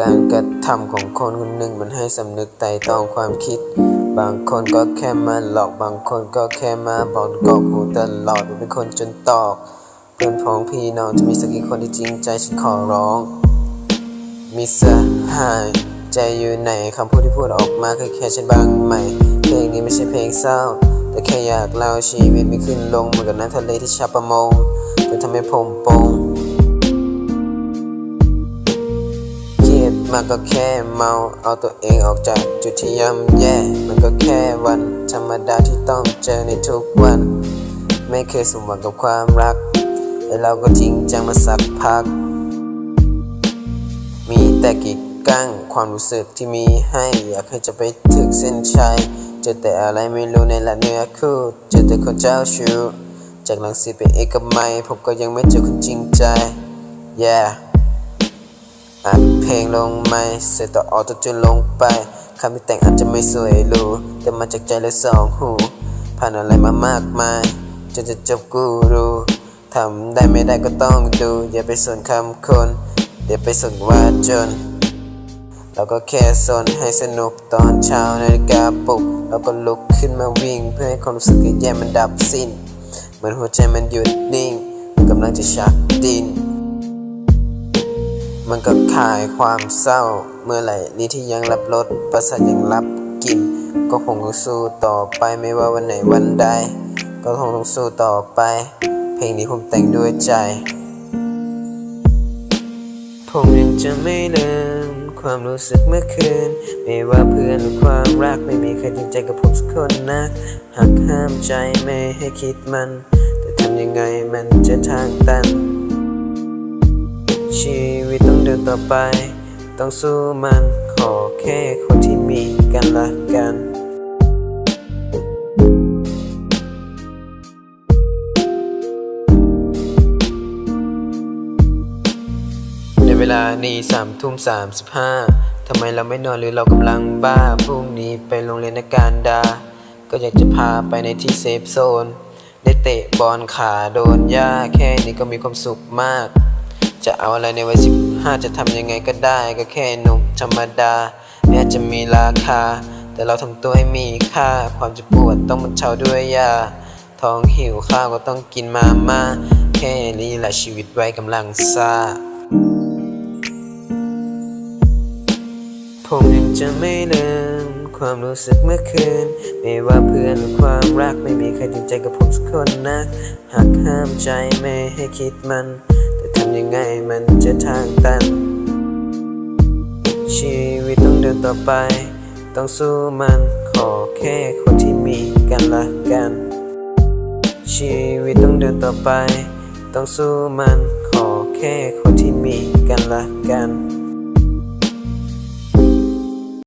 การกระทำของคนคนหนึ่งมันให้สำนึกไต่ตองความคิด บางคนก็แค่มาหลอกบางคนก็แค่มาบอกกอกหูตลอดเป็นคนจนตอก เพื่อนพ้องพี่น้องจะมีสักกี่คนที่จริงใจฉันขอร้องมิสหายใจอยู่ไหนคำพูดที่พูดออกมาคือแค่ฉันบางใหม่ เพลงนี้ไม่ใช่เพลงเศร้า แต่แค่อยากเล่าชีวิตม่ขึ้นลงเหมือนกับน้ำทะเลที่ชาประมงจนทำให้ผมปง มากก็แค่เมาเอาตัวเองออกจากจุดที่ย่ำแย่ มันก็แค่วันธรรมดาที่ต้องเจอในทุกวัน ไม่เคยสมหวังกับความรักแต่เราก็จริงจังมาสักพัก มีแต่กีดกั้งความรู้สึกที่มีให้อยากให้จะไปถึงเส้นชัยเจอแต่อะไรไม่รู้ในละเนื้อคู่เจอแต่คนเจ้าชู้จากหลังสิตไปเอกมัยผมก็ยังไม่เจอคนจริงใจ yeah อัดเพลงลงไม่เสร็จต่อออตจนลงไปคำที่แต่งอาจจะไม่สวยหรูแต่มาจากใจและสองหู ผ่านอะไรมามากมาย จนจะจบกูรู้ทำได้ไม่ได้ก็ต้องดู อย่าไปสนคำคนอย่าไปสนว่าจน เราก็แค่สนให้สนุกตอนเช้านาฬิกาปลุกเราก็ลุกขึ้นมาวิ่ง เพื่อให้ความรู้สึกแย่มันดับสิ้น เหมือนหัวใจมันหยุดนิ่งมันกำลังจะชักดิ้น มันก็ขายความเศร้า เมื่อไหร่นี้ที่ยังรับรสประสาทยังรับกลินก็คงต้องสู้ต่อไปไม่ว่าวันไหนวันใด ก็คงต้องสู้ต่อไป เพลงนี้ผมแต่งด้วยใจ ผมยังจะไม่ลืมความรู้สึกเมื่อคืน ไม่ว่าเพื่อนหรือความรักไม่มีใครจริงใจกับผมสักคนนะหักห้ามใจไม่ให้คิดมัน แต่ทำยังไงมันจะทางตัน ชีวิตต้องเดินต่อไป ต้องสู้มันขอแค่คนที่มีกันละกันในเวลานี้สามทุ่มสามสิบห้าทำไมเราไม่นอนหรือเรากำลังบ้า พรุ่งนี้ไปโรงเรียนในการดา ก็อยากจะพาไปในที่เซฟโซน ได้เตะบอลขาโดนหญ้าแค่นี้ก็มีความสุขมาก จะเอาอะไรในวัยสิบห้าจะทำยังไงก็ได้ ก็แค่หนุ่มธรรมดา แม้จะมีราคา แต่เราทำตัวให้มีค่า ความเจะปวดต้องบรรเทาด้วยยาท้องหิวข้าวก็ต้องกินมาม่าแค่นี้แหละชีวิตไว้กำลังซ่าผมยังจะไม่ลืมความรู้สึกเมื่อคืน ไม่ว่าเพื่อนหรือความรักไม่มีใครจริงใจกับผมสักคนนะหักห้ามใจไม่ให้คิดมันำยังไงมันจะทางตัน ชีวิตต้องเดินต่อไป ต้องสู้มันขอแค่คนที่มีกันละกัน ชีวิตต้องเดินต่อไป ต้องสู้มันขอแค่คนที่มีกันละกัน